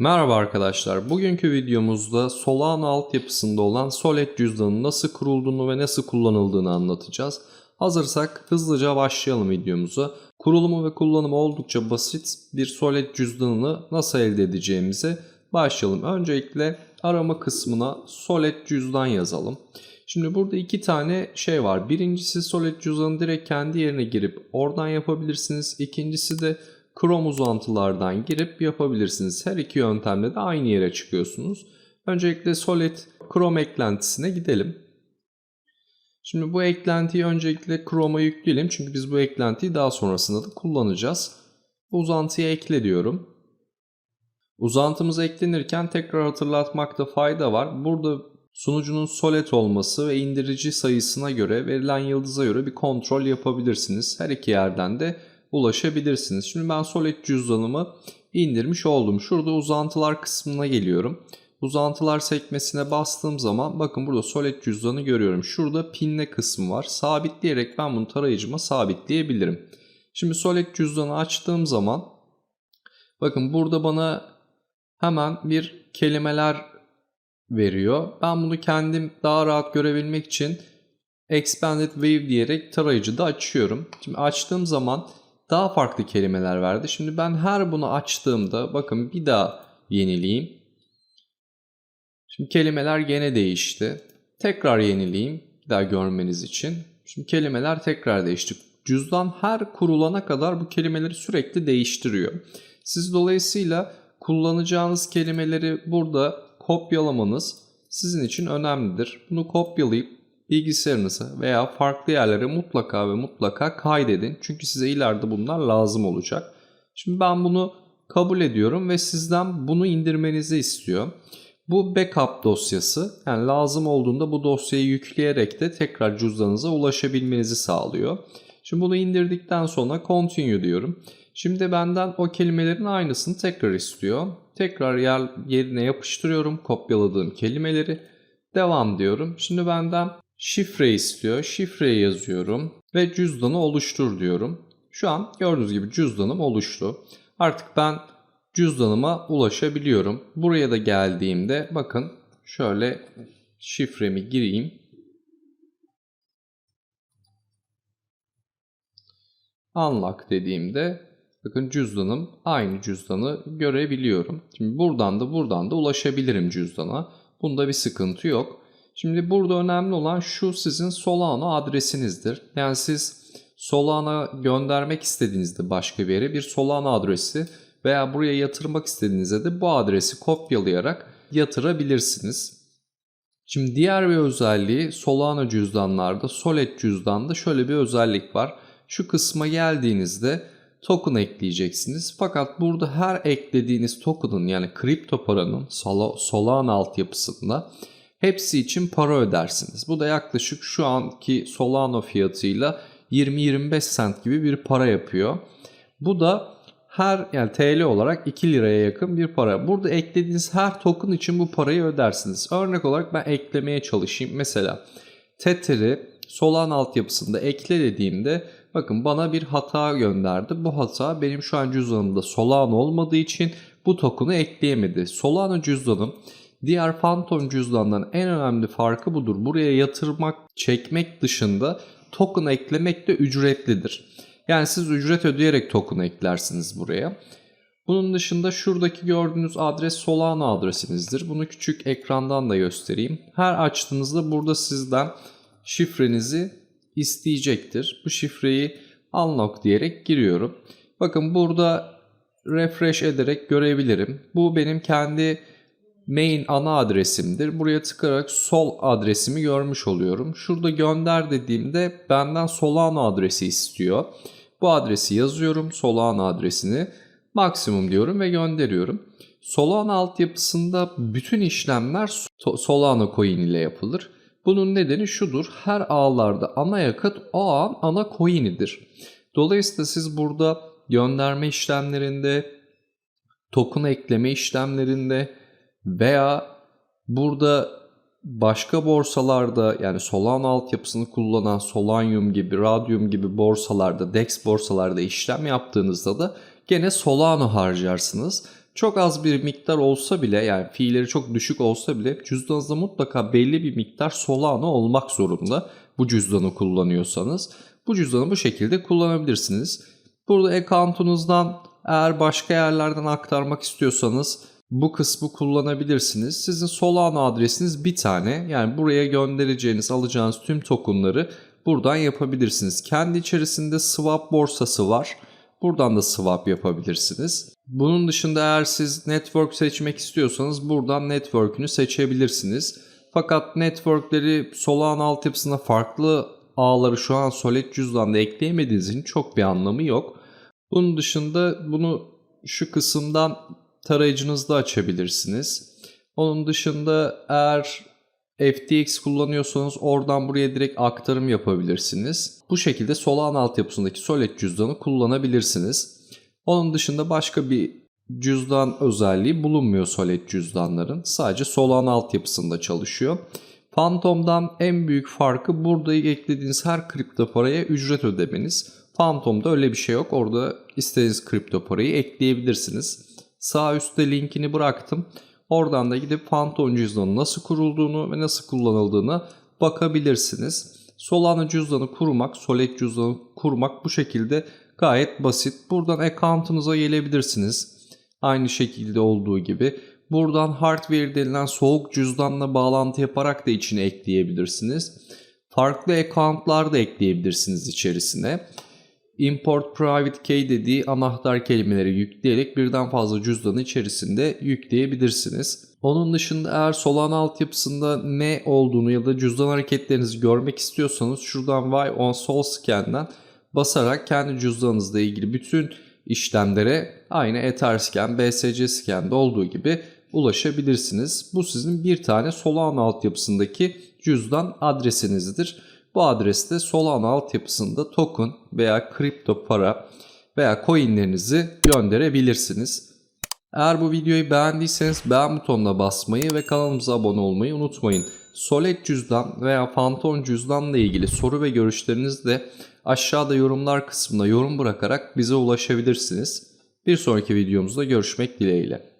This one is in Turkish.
Merhaba arkadaşlar. Bugünkü videomuzda Solana altyapısında olan Solid cüzdanının nasıl kurulduğunu ve nasıl kullanıldığını anlatacağız. Hazırsak hızlıca başlayalım videomuza. Kurulumu ve kullanımı oldukça basit bir Solid cüzdanını nasıl elde edeceğimize başlayalım. Öncelikle arama kısmına Solid cüzdan yazalım. Şimdi burada iki tane şey var. Birincisi Solid cüzdanı direkt kendi yerine girip oradan yapabilirsiniz. İkincisi de Chrome uzantılardan girip yapabilirsiniz. Her iki yöntemle de aynı yere çıkıyorsunuz. Öncelikle Solid Chrome eklentisine gidelim. Şimdi bu eklentiyi öncelikle Chrome'a yükleyelim. Çünkü biz bu eklentiyi daha sonrasında da kullanacağız. Bu uzantıyı ekle diyorum. Uzantımız eklenirken tekrar hatırlatmakta fayda var. Burada sunucunun Solid olması ve indirici sayısına göre verilen yıldıza göre bir kontrol yapabilirsiniz. Her iki yerden de ulaşabilirsiniz. Şimdi ben Solid cüzdanımı indirmiş oldum. Şurada uzantılar kısmına geliyorum. Uzantılar sekmesine bastığım zaman bakın burada Solid cüzdanı görüyorum. Şurada pinle kısmı var. Sabitleyerek ben bunu tarayıcıma sabitleyebilirim. Şimdi Solid cüzdanı açtığım zaman bakın burada bana hemen bir kelimeler veriyor. Ben bunu kendim daha rahat görebilmek için Expanded Wave diyerek tarayıcıda açıyorum. Şimdi açtığım zaman daha farklı kelimeler verdi. Şimdi ben her bunu açtığımda bakın bir daha yenileyim. Şimdi kelimeler gene değişti. Tekrar yenileyim bir daha görmeniz için. Şimdi kelimeler tekrar değişti. Cüzdan her kurulana kadar bu kelimeleri sürekli değiştiriyor. Siz dolayısıyla kullanacağınız kelimeleri burada kopyalamanız sizin için önemlidir. Bunu kopyalayıp bilgisayarınıza veya farklı yerlere mutlaka ve mutlaka kaydedin. Çünkü size ileride bunlar lazım olacak. Şimdi ben bunu kabul ediyorum ve sizden bunu indirmenizi istiyor. Bu backup dosyası yani lazım olduğunda bu dosyayı yükleyerek de tekrar cüzdanınıza ulaşabilmenizi sağlıyor. Şimdi bunu indirdikten sonra continue diyorum. Şimdi benden o kelimelerin aynısını tekrar istiyor. Tekrar yer, yerine yapıştırıyorum kopyaladığım kelimeleri. Devam diyorum. Şimdi benden şifre istiyor. Şifreyi yazıyorum ve cüzdanı oluştur diyorum. Şu an gördüğünüz gibi cüzdanım oluştu. Artık ben cüzdanıma ulaşabiliyorum. Buraya da geldiğimde bakın şöyle şifremi gireyim. Unlock dediğimde bakın cüzdanım aynı cüzdanı görebiliyorum. Şimdi buradan da buradan da ulaşabilirim cüzdana. Bunda bir sıkıntı yok. Şimdi burada önemli olan şu sizin Solana adresinizdir. Yani siz Solana göndermek istediğinizde başka bir yere bir Solana adresi veya buraya yatırmak istediğinizde de bu adresi kopyalayarak yatırabilirsiniz. Şimdi diğer bir özelliği Solana cüzdanlarda, Solid cüzdanda şöyle bir özellik var. Şu kısma geldiğinizde token ekleyeceksiniz. Fakat burada her eklediğiniz token'ın yani kripto paranın Solana altyapısında hepsi için para ödersiniz. Bu da yaklaşık şu anki Solana fiyatıyla 20-25 cent gibi bir para yapıyor. Bu da her yani TL olarak 2 liraya yakın bir para. Burada eklediğiniz her token için bu parayı ödersiniz. Örnek olarak ben eklemeye çalışayım. Mesela Tether'i Solana altyapısında ekle dediğimde bakın bana bir hata gönderdi. Bu hata benim şu an cüzdanımda Solana olmadığı için bu token'ı ekleyemedi. Solana cüzdanım diğer Phantom cüzdanların en önemli farkı budur. Buraya yatırmak, çekmek dışında token eklemek de ücretlidir. Yani siz ücret ödeyerek token eklersiniz buraya. Bunun dışında şuradaki gördüğünüz adres Solana adresinizdir. Bunu küçük ekrandan da göstereyim. Her açtığınızda burada sizden şifrenizi isteyecektir. Bu şifreyi unlock diyerek giriyorum. Bakın burada refresh ederek görebilirim. Bu benim kendi main ana adresimdir. Buraya tıklayarak sol adresimi görmüş oluyorum. Şurada gönder dediğimde benden Solana adresi istiyor. Bu adresi yazıyorum. Solana adresini maksimum diyorum ve gönderiyorum. Solana altyapısında bütün işlemler Solana coin ile yapılır. Bunun nedeni şudur. Her ağlarda ana yakıt o an ana coin'idir. Dolayısıyla siz burada gönderme işlemlerinde, token ekleme işlemlerinde veya burada başka borsalarda yani Solana altyapısını kullanan Solanium gibi, Radium gibi borsalarda, DEX borsalarda işlem yaptığınızda da gene Solana harcarsınız. Çok az bir miktar olsa bile yani fiilleri çok düşük olsa bile cüzdanınızda mutlaka belli bir miktar Solana olmak zorunda. Bu cüzdanı kullanıyorsanız. Bu cüzdanı bu şekilde kullanabilirsiniz. Burada account'unuzdan eğer başka yerlerden aktarmak istiyorsanız bu kısmı kullanabilirsiniz. Sizin Solana adresiniz bir tane. Yani buraya göndereceğiniz, alacağınız tüm tokenları buradan yapabilirsiniz. Kendi içerisinde swap borsası var. Buradan da swap yapabilirsiniz. Bunun dışında eğer siz network seçmek istiyorsanız buradan network'ünü seçebilirsiniz. Fakat network'leri Solana altyapısında farklı ağları şu an Solid cüzdanda ekleyemediğiniz için çok bir anlamı yok. Bunun dışında bunu şu kısımdan tarayıcınızda açabilirsiniz. Onun dışında eğer FTX kullanıyorsanız oradan buraya direkt aktarım yapabilirsiniz. Bu şekilde Solana altyapısındaki Solid cüzdanı kullanabilirsiniz. Onun dışında başka bir cüzdan özelliği bulunmuyor Solid cüzdanların. Sadece Solana altyapısında çalışıyor. Phantom'dan en büyük farkı burada eklediğiniz her kripto paraya ücret ödemeniz. Phantom'da öyle bir şey yok. Orada istediğiniz kripto parayı ekleyebilirsiniz. Sağ üstte linkini bıraktım. Oradan da gidip Phantom cüzdanı nasıl kurulduğunu ve nasıl kullanıldığını bakabilirsiniz. Solana cüzdanı kurmak, Solid cüzdanı kurmak bu şekilde gayet basit. Buradan account'unuza gelebilirsiniz. Aynı şekilde olduğu gibi. Buradan hardware denilen soğuk cüzdanla bağlantı yaparak da içine ekleyebilirsiniz. Farklı account'lar da ekleyebilirsiniz içerisine. Import private key dediği anahtar kelimeleri yükleyerek birden fazla cüzdanı içerisinde yükleyebilirsiniz. Onun dışında eğer Solana altyapısında ne olduğunu ya da cüzdan hareketlerinizi görmek istiyorsanız şuradan Why on Sol Scan'den basarak kendi cüzdanınızla ilgili bütün işlemlere aynı Etherscan, BSC Scan'de olduğu gibi ulaşabilirsiniz. Bu sizin bir tane Solana altyapısındaki cüzdan adresinizdir. Bu adreste Solana altyapısında token veya kripto para veya coinlerinizi gönderebilirsiniz. Eğer bu videoyu beğendiyseniz beğen butonuna basmayı ve kanalımıza abone olmayı unutmayın. Solid cüzdan veya Phantom cüzdanla ilgili soru ve görüşlerinizi de aşağıda yorumlar kısmına yorum bırakarak bize ulaşabilirsiniz. Bir sonraki videomuzda görüşmek dileğiyle.